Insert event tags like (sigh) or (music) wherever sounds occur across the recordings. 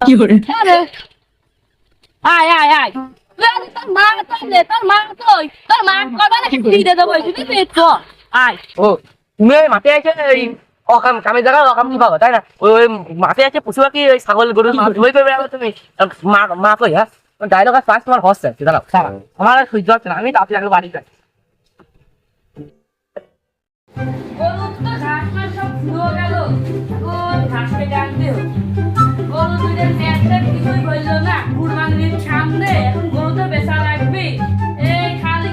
আরে আয় আয় আয়। তোর মা তোর মা কই? তোর মা কবে না দিতে দেবো দিতে আয়। ও তুমি ওই মাঠে আছে এই অকাম কামের জায়গায় অকাম কি পাবো তাই না? ওই মাঠে আছে পশু পাখি ওই ছাগল গরু ধুই করবে তুমি? মা মা কই হ্যাঁ? ডায়লগ আর ফার্স্ট তোমার হচ্ছে দাঁড়াও। দাঁড়াও আমার আর সহ্য হচ্ছে না আমি তাড়াতাড়ি আগে বাড়ি যাই। গরু তো ঘাস সব ফুরো গেল। এখন ঘাস কেটে এই খালি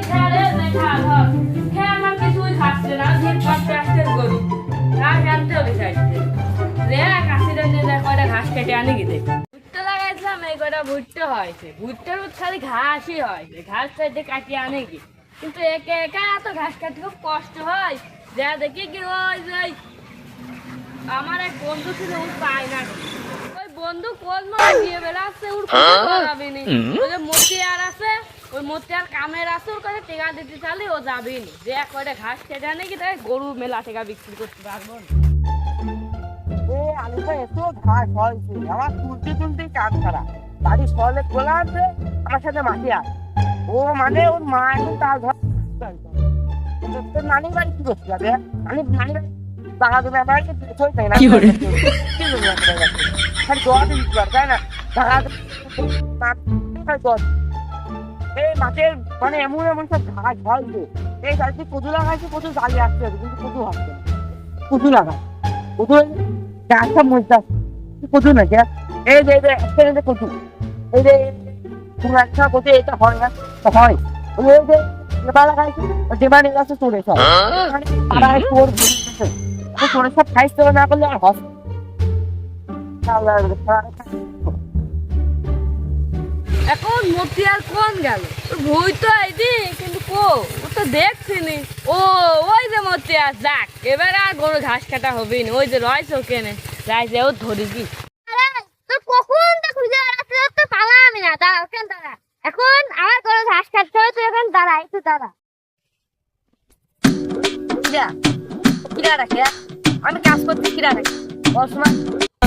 ভুট্টা হয়েছে। ভুট্টার খালি ঘাসই হয়েছে। ঘাস চাইতে কাটিয়ে আনে কি। কিন্তু একে একা এত ঘাস কাটতে খুব কষ্ট হয়। যা দেখি কি ওই আমার এক বন্ধু ছিল ওর পায় না। বন্ধু কোন মানে দিয়ে বেড়াচ্ছে ওর কোনো করাবি নি ওই যে মতিয়ার আছে ওই মতিয়ার কামের আছে ওর কাছে টেকা দিতে চালি ও যাবি নি যে এক কয়টা ঘাস কেটে আনে কি তাই গরু মেলা টেকা বিক্রি করতে পারব না। এ আলুটা এত ঘাস হয়েছে। আমার তুলতে তুলতে কাজ ছাড়া। বাড়ি সলে খোলা আছে আমার সাথে মাটি আছে ও মানে ওর মা এখন তার ঘর তোর নানি বাড়ি কি করতে যাবে? আমি নানি বাড়ি দেবে আমার কি দেখোই না কি করে খালি দোয়া দিন তাই না? টাকা খালি দোয়া এই মানে এমন এমন সব ঘাস হয়েছে এই গাছটি কচু লাগাইছে কচু জ্বালিয়ে আসতে হবে কিন্তু কচু লাগায় কচু গাছটা মজতে কচু না কে? এই যে এই যে এই যে কচু। এই যে তুমি একটা কচু এটা হয় না হয়। ওই এই যে ডেবা লাগাইছে ডেবা নিয়ে গেছে চলে সব মানে পাড়ায় চোর তো চোরে সব খাইতে না করলে আর হস এখন মতিয়ার কোন গেল? ভুই তো আইদি কিন্তু কো? ও তো দেখছিনি। ও ওই যে মতিয়ার যাক এবার আর গরু ঘাস কাটা হবে না। ওই যে রয়েছে ওখানে। রাইছে ও ধরি কি কখন তা খুঁজে বেড়াচ্ছে তো পালা আমি না? দাঁড়া ওখানে দাঁড়া। এখন আমার কোনো ঘাস কাটতে হবে তুই এখন দাঁড়া একটু দাঁড়া। কিরা কিরা রাখে আমি কাজ করতে কিরা রাখি ওর সময়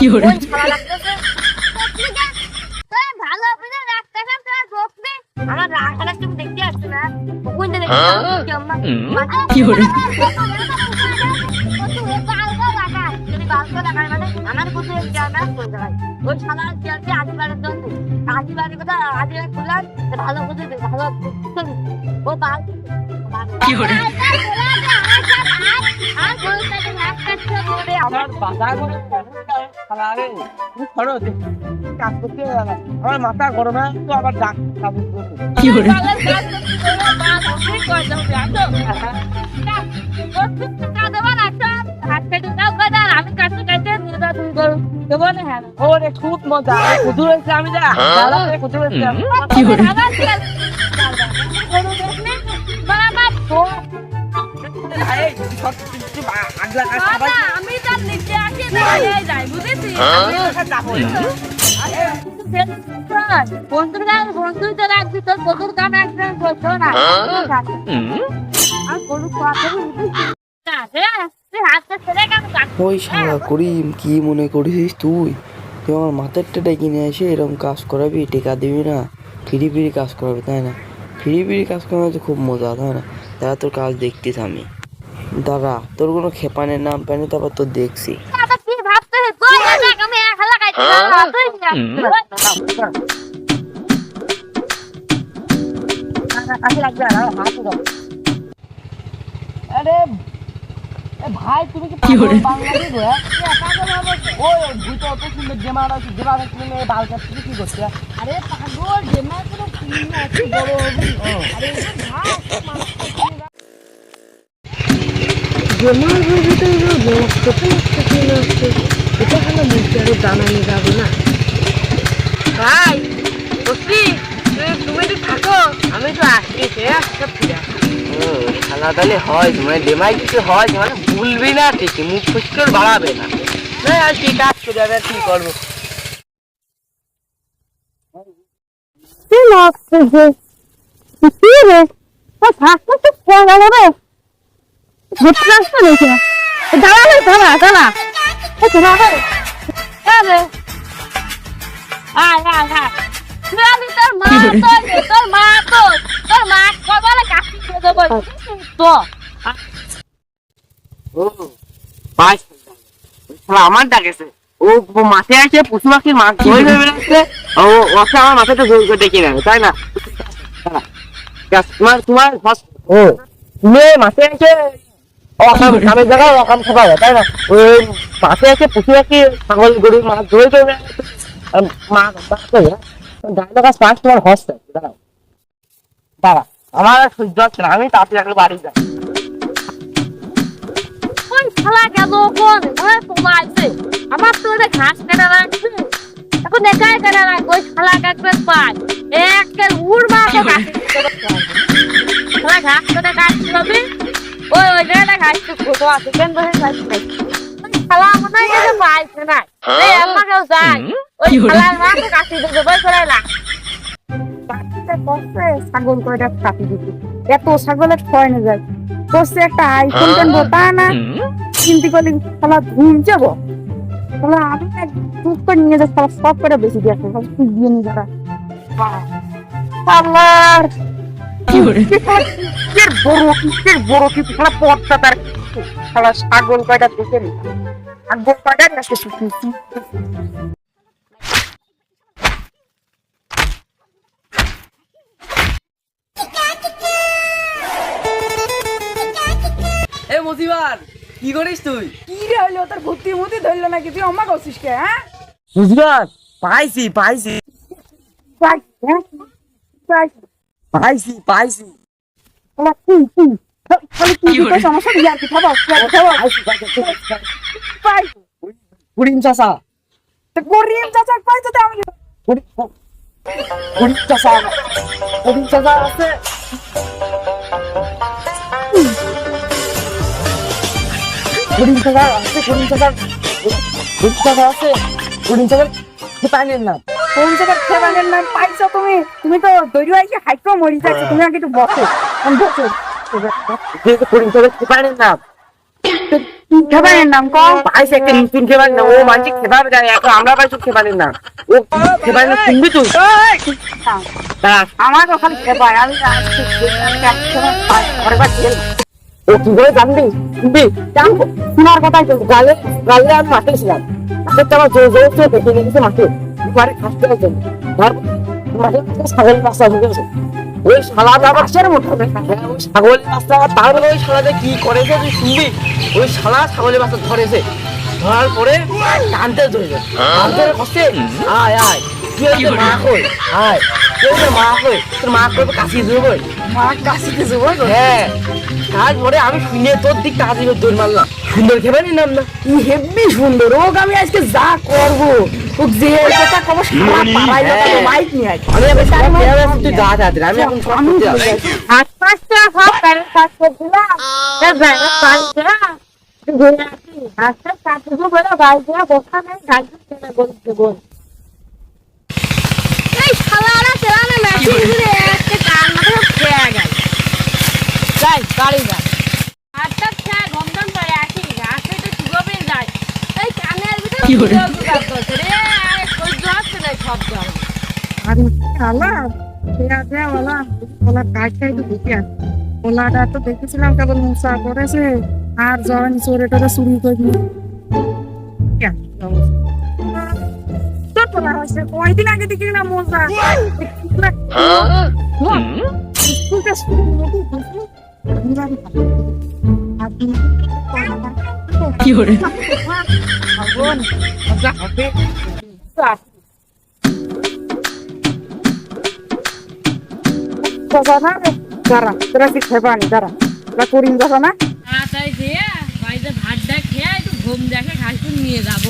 কোন তোর ভালো অফিসে রাখতে খান তোর বকবে আমার রাখাটা তুমি দেখতে আসছো না দেখে কি হরে আমার কোথায় জানা কোন জায়গায় ওই ছাড়া চেয়ারটি আদিবারের জন্য আদিবারের কথা আদিবার খুললাম ভালো বুঝে ভালো ও বাল আমার। মাথা গরমে তো আবার ডাক কি হ্যাঁ খুব মজা। হয়েছে আমি যা। দাদা (laughs) আমি তার নিচে আসি যাই বুঝেছিস? বন্ধুর গায়ে বন্ধুই তো রাখবি তোর বন্ধুর কাম একদম করছ না। আর গরু খাওয়াতে তুই হাতটা ছেড়ে কেন কাটছিস? ওই করিম কি মনে করিস তুই? তুই আমার মাথার টেটা কিনে এসে এরকম কাজ করাবি টেকা দিবি না। ফিরি ফিরি কাজ করাবি তাই না? ফিরি ফিরি কাজ করানো তো খুব মজা তাই না? দাদা তোর কাজ দেখতিস আমি। দাদা তোর কোনো খেপানের নাম প্যানে তারপর তোর দেখছি। আরে ভাই তুমি কি পাগল বাংলাদেশ গো ওই ভূত অত সুন্দর জেমার আছে জেমার আছে তুমি বাল কাটতে কি করছে? আরে পাগল জেমা কোনো ফিল্ম আছে বড় আরে নষ্ট হয়ে যাচ্ছে এটা হলো মুখের দানা নিয়ে যাব না ভাই বসি তুমি তো থাকো আমি তো আসছি সে তাহলে হয় মানে দেমাই কিছু হয় মানে ভুলবি না ঠিকই মুখ ফুসকর বাড়াবে না না আর কি কাজ যাবে আর কি করব কি লাগতেছে? কি রে? শ্বাসটা তো গেল রে। দেখে। দাঁড়া দাঁড়া, দাঁড়া। দাঁড়া। রে। এ আয় আয়। আয় তোর মা তোর তোর মা তোর তোর মা কবালে কাটি দিয়ে দেবো তো ও বাইশ আমার ডাকেছে ও মাঠে আছে পশু পাখির মাছ ধরে ধরে বেড়াচ্ছে ও ওকে আমার মাথাটা জোর করে ডেকে নেবে তাই না? তোমার তোমার হস- ও। তুমি মাঠে আছে? অকাম কামের জায়গায় অকাম খাবার তাই না? ওই পশু মাছ আমার সহ্য আমি তাড়াতাড়ি একটা বাড়ি যাই। কোন? আমার তো ওটা ঘাস কেটে রাখছে এখন একাই কেটে ওই শালা কাটবে পায় একের উড় মা তো কাটি দিতে পারছে না। শালা ঘাস কেটে কাটতে হবে। ওই ওই জায়গাটা ঘাস তো ছোট আছে কেন বসে ঘাস? ওই শালা মনে হয় কিছু পাইছে না এই আমাকেও যাই ওই শালার মা তো কাটি দিতে বই করে না বাচ্চাটা করছে ছাগল কয়টা কাটি দিতে এত ছাগলের ছয় না যায় করছে একটা আইফোন কিনবো তা না চিন্তা করলে শালা ঘুম যাব শালা আমি চুপ করে নিয়ে যাই শালা সব করে বেশি দিয়ে দিয়ে নিয়ে যারা করে কিসের বড় কিসের বড় কি শালা পথটা তার? শালা ছাগল কয়টা দেখে নি? ছাগল কয়টা এ মতিবার কি করিস তুই? কি রে হইল তোর ভর্তি মতি ধরলো নাকি? তুই অম্মা করছিস কে হ্যাঁ? বুঝবার পাইছি পাইছি। পাই হ্যাঁ? পাইছি। পাইছি পাইছি। পাইছি পাই কুড়িম চাষা তো গরিব চাচা পাই তো আমি? কুড়িম চাষা কুড়িম চাষা আছে। কুড়িম চাষা আছে কুড়িম চাষা কুড়িম চাষা আছে। কুড়িম চাষা পাইলেন না কোন জায়গার খেবানের নাম পাইছো তুমি? তুমি তো দৈরি আইকে হাইকো মরি যাচ্ছে। তুমি আগে একটু বসো। আমি বসো। খেবানের নাম কম পাইছে একটা নতুন খেবার না। ও মানুষ খেবার জানে এখন আমরা পাইছি খেবারের না। ও খেবার না শুনবি তুই আমার ওখানে খেবার আমি আসছি, আমি একসময় পাই, পরেরবার খেলব। ও কি করে জানবি? শুনবি জানব, শোনার কথাই তো গালে গালে আমি মাঠে ছিলাম আমার জোর জোর মাঠে থেকে ছাগলের রাস্তা ঢুকেছে ওই আবার মোটা হ্যাঁ, ওই ছাগলের রাস্তা তাহলে ওই শালাতে কি করেছে তুই শুনবি? ওই শালা ছাগলের রাস্তা ধরেছে। ধরার পরে টানতে ধরেছে। টানতে কষ্টে আয় আয়। কি হয়েছে? মা কই? হ্যাঁ। তারপরে আমি শুনে তোর দিক তাড়াতাড়ি দৌড় মারলাম। সুন্দর খেবে নাম না? কি হেব্বি সুন্দর। ওক আমি আজকে যা করব। যে যা গাড়ি হাতটা খেয়ে গন্ধন করে ঢুকে আছে ওলাটা তো দেখেছিলাম কেবল মশা করেছে আর যখন চোরে টোরে চুরি করবি কয়দিন আগে দেখি না মশা স্কুলটা কি করে মজা হবে দাঁড়া তোরা কি খেপানি দাঁড়া তোরা করিম যাব না তাড়াতাড়ি খেয়ে বাড়িতে একটু ঘুম দেখে ঘাসগুলো নিয়ে যাব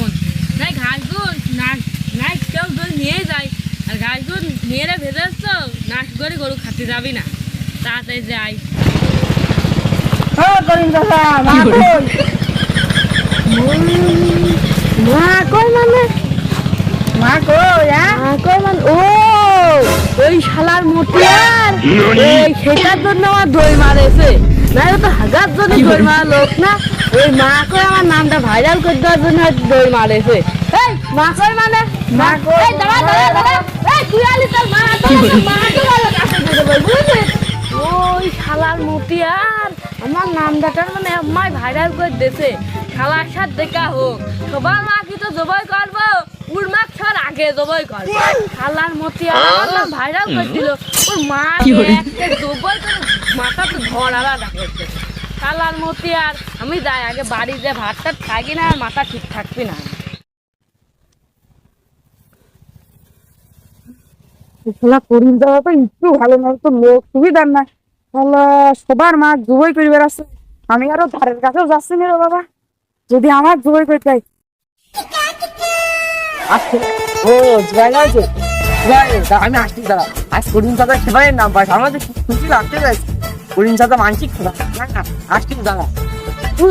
তাই ঘাসগুলো নাচ নাচ কেউ নিয়ে যায় আর ঘাসগুলো মেয়েরা ভেজেছ তো নাচ করে গরু খাতে যাবি না তাড়াতাড়ি যাই। করিম এই সেটার জন্য আমার দই মারেছে না তো হাজার জন্য কি দই মারা লোক না ওই মা কই আমার নামটা ভাইরাল করে দেওয়ার জন্য দই মারেছে এই মা কই মানে মা ওই শালার মতিয়ার আমার নাম ডাকার মানে আমায় ভাইরাল করে দেছে খালার সাথে দেখা হোক সবার মা কি তো জবাই করব ওর মা ছর আগে জবাই করব। খালার মতিয়ার আমার নাম ভাইরাল করে দিল। ওর মা একটা জবাই করে মাথা তো ধরালা ডাকছে খালার মতিয়ার আমি যাই আগে বাড়িতে ভাতটা থাকি না আর মাথা ঠিক থাকবি না। করিম দেওয়া তো একটু ভালো না তো লোক সুবিধার না। সবার মা জুবই করে বেড়াচ্ছে আমি আরও ধারের কাছেও যাচ্ছি না বাবা। যদি আমার জুবই করে আসছে। ও জয় না আমি আসছি, দাঁড়া। আজ করিম চাচা সেবারের নাম পাই খুশি লাগতে যাচ্ছে করিম চাচা মানসিক খোলা। আসছি ও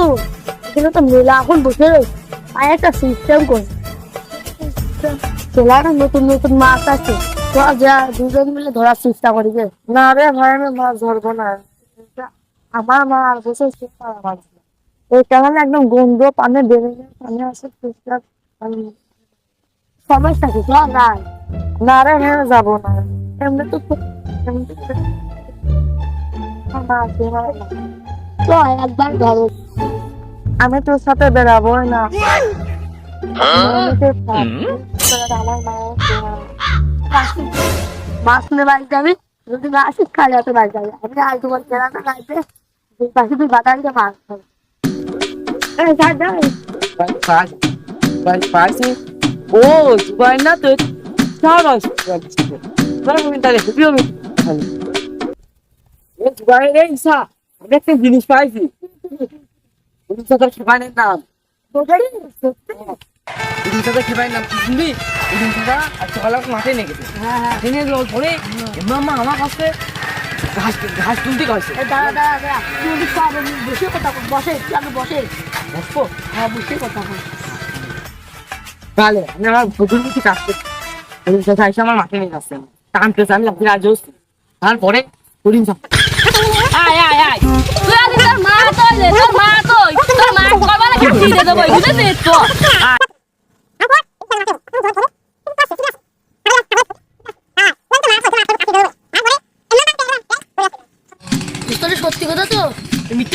এখানে তো মেলা এখন বসে রয়েছে। আর একটা সিস্টেম কর। নতুন নতুন মাছ আছে। যা দুজন মিলে ধরার চেষ্টা করি যে না রে ভাই আমি মাছ ধরবো না। আমার মা আর বসে চেষ্টা মাছ এই কেমন একদম গন্ধ পানে বেড়ে যায় পানি আসে পানি- সমস্যা কি? না না রে আমি যাব না। এমনি তো হয় একবার ধরো। আমি তোর সাথে বেরাবো না। আমার মায়ের মাসলে বাড়ি যাবি? যদি না আসিস খালি হাতে বাড়ি যাবি আমি আর তোমার কেনাটা খাইতে দুই পাশে তুই বাতাসে মাছ খাবি এই যা যা ভাই পাস ভাই পাসি। ও জুবাই না তো সব আমি। আমি একটা জিনিস পাইছি। নাম করিম চাচার নাম কি শুনবি? আর সকালে মাঠে নিয়ে গেছে। হ্যাঁ হ্যাঁ। মাঠে নিয়ে যাওয়ার পরে আমার কাছে ঘাস ঘাস তুলতে গেছে দাঁড়া দাঁড়া তুই বসে কথা বসে তুই আগে বসে। বসবো? হ্যাঁ বসে কথা বল। তাহলে আমি আমার পুকুর কিছু কাজ করছি করিম চাচা এসে আমার মাঠে নিয়ে যাচ্ছে। টান পেয়েছে আমি আপনি রাজি। তারপরে আয় আয় আয়। তুই আলি তোর মা তোর মা তো তোর মা করবা না কাটি দেবো? বুঝেছিস তো তোর সত্যি কথা তো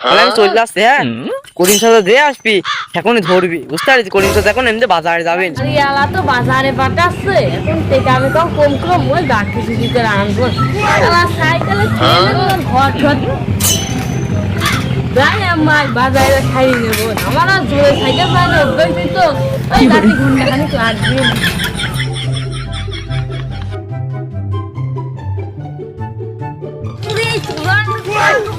আমি চলে আসছি হ্যাঁ? করিম সাথে দিয়ে আসবি এখনই ধরবি বুঝতে পারলি? করিম সাথে এখন এমনি বাজারে যাবেন রিয়ালা তো বাজারে পাঠাচ্ছে এখন থেকে আমি তো কম কম ওই ডাকি সুজি করে আনব। সাইকেলে ঘর ঘর যাই আমার বাজারে খাই নেব। আমার আর জোরে সাইকেল পাই না অভ্যাস তো। ওই লাগবে।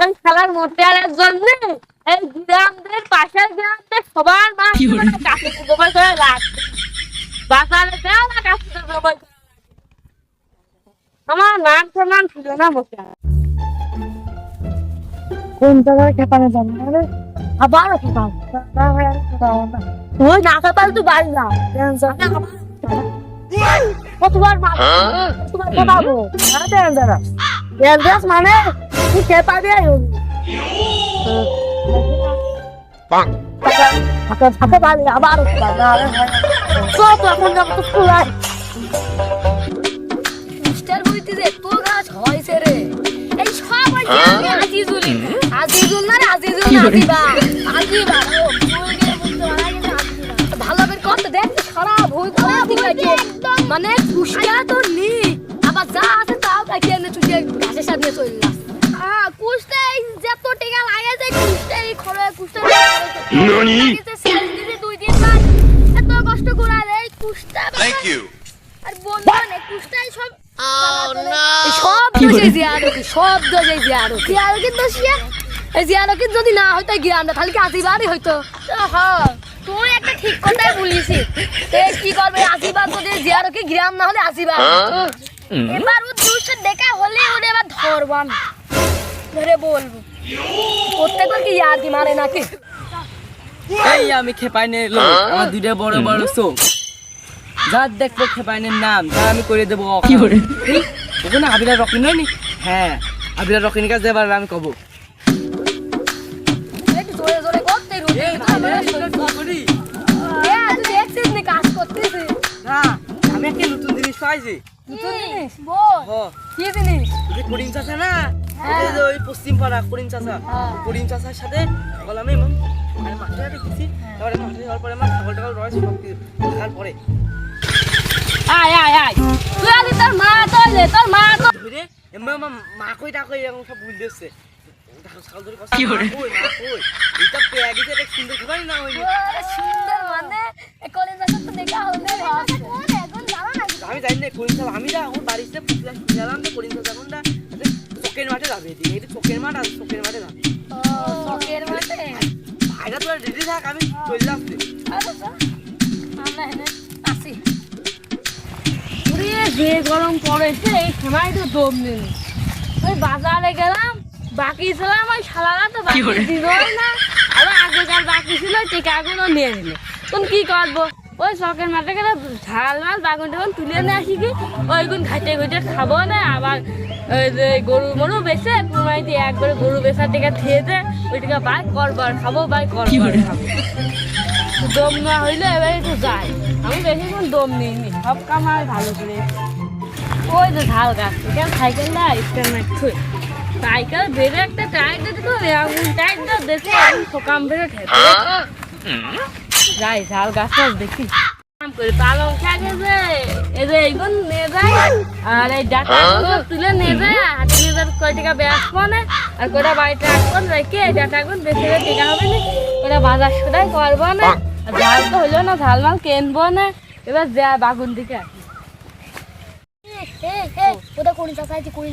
ওই খেলার মোটিয়ারের জন্য এই গ্রামদের পাশের গ্রামদের সবার মাছ কাছে জবাই করে লাগবে বাজারে দেও না কাছে জবাই আমার নাম ছিল না মোটিয়ার কোন জায়গায় খেপানো যাবে? না রে আবার খেপাবো না ভাই আর ওই না খেপাল তুই বাড়ি যা কতবার মা। কতবার খেপাবো না ডেঞ্জারাস ডেঞ্জারাস মানে? আবার ভাই চল তো এখন যাব তো স্কুল মিস্টার বইতে যে গাছ হয়েছে রে। এই সব ওই যে আমি আজিজুলি। আজিজুল না আজিজুল আজিবা আজিবা ও ভুল গিয়ে বলতে মারা গেছে আজিবা ভালো করে করতে দেখ সারা ভুল মানে কুষ্টা তো নি। আবার যা আছে তাও কাকে এনে চুষে ঘাসের সামনে চলে কুষ্টা দুই দিন বাদ এত কষ্ট করে এই কুষ্টা. আর বন্ধু কুষ্টাই সব সব দোষে জিয়ারকি সব দোষে জিয়ারকি জিয়ারকির দোষিয়া এই জিয়ারকির যদি না হইতো গ্রামটা খালি কি আশীর্বাদই হইতো হ্যাঁ তুই একটা ঠিক কথাই বলিস এই কি করবে আশীর্বাদ যদি জিয়ারকি গ্রাম না হলে আশীর্বাদ। এবার ও দুশো দেখা হলে ওরে এবার ধরবো ধরে বলব। প্রত্যেকবার কি ইয়ার কি মারে নাকি? এই আমি খেপাইনের লোক আমার দুইটা বড় বড় চোখ। যার দেখব খেপাইনের নাম তার আমি করে দেবো। কি করে? ওখানে আবিরা রকিন নয় নি? হ্যাঁ আবিরা রকিন কাছে এবার আমি কব। নি আমি একটা নতুন জিনিস পাইছি নতুন জিনিস? কি জিনিস? করিম না? ওই পশ্চিম পাড়া করিম চাচা। হ্যাঁ। করিম চাচার সাথে সকাল মাঠে পরে আমার ছাগল টাগল রয়েছে সব কিছু দেখার পরে। আয় আয় আয়। তুই আলি তোর মা তলে তোর মা তো ধরে এমন মা কই টাকই এরকম সব বুঝতে হচ্ছে ছাগল ধরে কি কই মা কই এটা পেয়ে গেছে সুন্দর খাবারই না সুন্দর মানে দেখা আমি জানি না করিম আমি না আমার বাড়িতে গেলাম তো করিম চাচা এখন না চোখের মাঠে যাবে এদিকে। চোখের মাঠ আছে চোখের মাঠে যাবে। ও শখের মাঠে? ভাইরা তোরা রেডি থাক আমি চলে আসছি আমরা এখানে আসি। যে গরম পড়েছে এই সময় তো দম নেই। ওই বাজারে গেলাম বাকি ছিলাম ওই শালারা তো বাকি দিলই না। আবার আগেকার বাকি ছিল টিকাগুলো নিয়ে নিলে। তখন কি করব? ওই শখের মাঠে গেলে ঝাল মাল বাগুন টাগুন তুলে নিয়ে আসি কি? ওইগুন ঘাটে ঘুটে খাব না আবার যে গরু মরু বেছে কুরবানি দিয়ে একবারে গরু বেচার টিকা খেয়ে দে ওই টিকা বাই করবার খাব বাই করবার খাব। দম না হইলে এবার একটু যাই। আমি বেশিক্ষণ দম নিইনি সব কাম আমি ভালো করে। ওই যে ঝাল গাছ এখানে সাইকেল না স্ট্যান্ড না সাইকেল বেড়ে একটা টায়ার দিতে তো এমন টায়ার দিয়ে দেখে আমি সকাম বেড়ে ঠেকে যাই ঝাল গাছ দেখি। করে পালং শাক এই যে এইগুন নিয়ে যায় আর এই ডাটাগুলো তুলে নিয়ে যায় হাতে নিয়ে যাবে কয় টাকা বেসবো না আর কয়টা বাড়িতে রাখব রেখে এই ডাটাগুলো বেশি টিকা হবে না। কয়টা বাজার সদাই করব না। আর ঝাল তো হইল না ঝাল মাল কিনবো না। এবার যা বাগুন দিকে ওটা কোন চাকাইছে কোন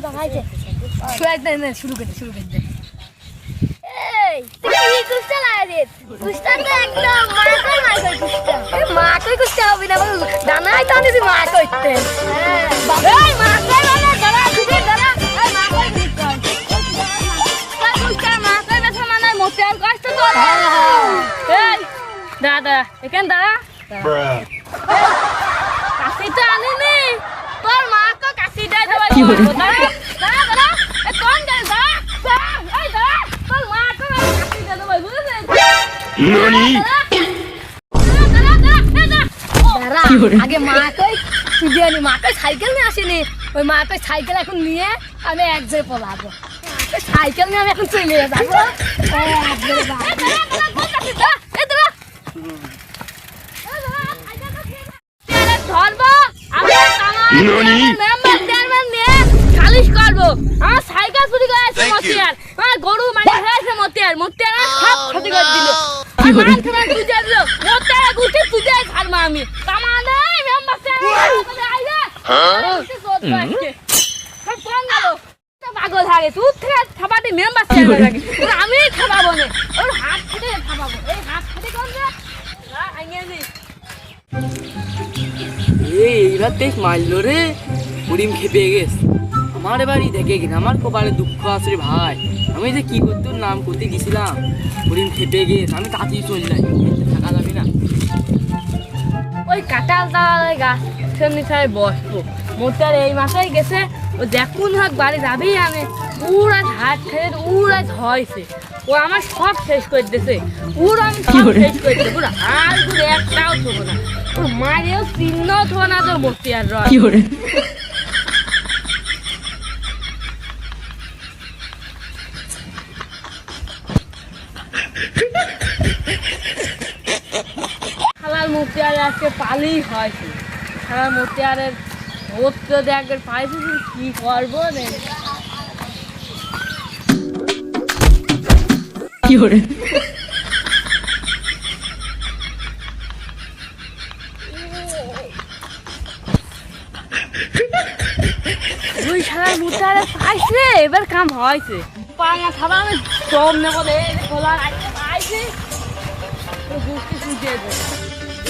শুরু করতে শুরু করতে এই তুই কি কুস্তা লাগে কুস্তা তো একদম মাকই মাকই কুস্তা। মাকই কুস্তা হবে না দানাই তো আনিস মা এই মাকই মানে দাঁড়া খুবই দাঁড়া এই মাকই কুস্তা তা কুস্তা মাছের বেচা মানে মোটে আর কষ্ট তো। এই দাঁড়া। এখানে. কাশিটা আনিনি। তোর বলব দাঁড়া দাঁড়া দাঁড়া এ কোন গেল দাঁড়া দাঁড়া, এই দাঁড়া তোর মাকে আমি কাশিটা দেবো বুঝেছিস দাঁড়া আগে তুই আনি সাইকেল নিয়ে আসেনি ওই মাকই সাইকেল এখন নিয়ে আমি এক জায়গায় পলাবো সাইকেল নিয়ে আমি এখন চলে যাব ধরবো আমি ননি? সালিশ করব আমার সাইকেল চুরি করে আছে Thank you. মতিয়ার আমার গরু মারি হয়েছে মতিয়ার মতিয়ার সব ক্ষতি করে দিল তুজে ছাড়বো আমি। আমি থাবাবো না ওর হাত থেকে এই হাত থেকে কোন রে? আইনে এইবার দেখ মারলো রে। করিম খেপে গেছে। আমার বাড়ি দেখে কিনা আমার কপালে দুঃখ আছে ভাই। আমি যে কি করতে নাম করতে গেছিলাম করিম খেপে গেছে আমি তাড়াতাড়ি চলে যাই। থাকা যাবে না। ওই কাঁঠাল তালের গাছের নিচে বসবো। মোটার এই মাথায় গেছে ও দেখুন হোক বাড়ি যাবেই আমি। পুরা হাত খেয়ে উড়া ধয়েছে ও আমার সব শেষ করে দিয়েছে পুরো আমি সব শেষ করে দিতে পুরো আর পুরো একটাও থবো না। ওর মায়েরও চিহ্ন থবো না তোর মূর্তি আর আজকে পালেই হয়। সারা মূর্তি আর ওর তো দেখের করব দুই পাইছে এবার কাম হয়েছে। খোলা রাখতে পাইছে। বুঝতে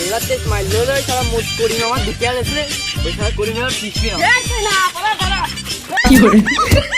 এবার দেশ মারলো রে সারা মুখ করিম আমার দিকে আসলে ওই সারা করি না পিছিয়ে কি পড়া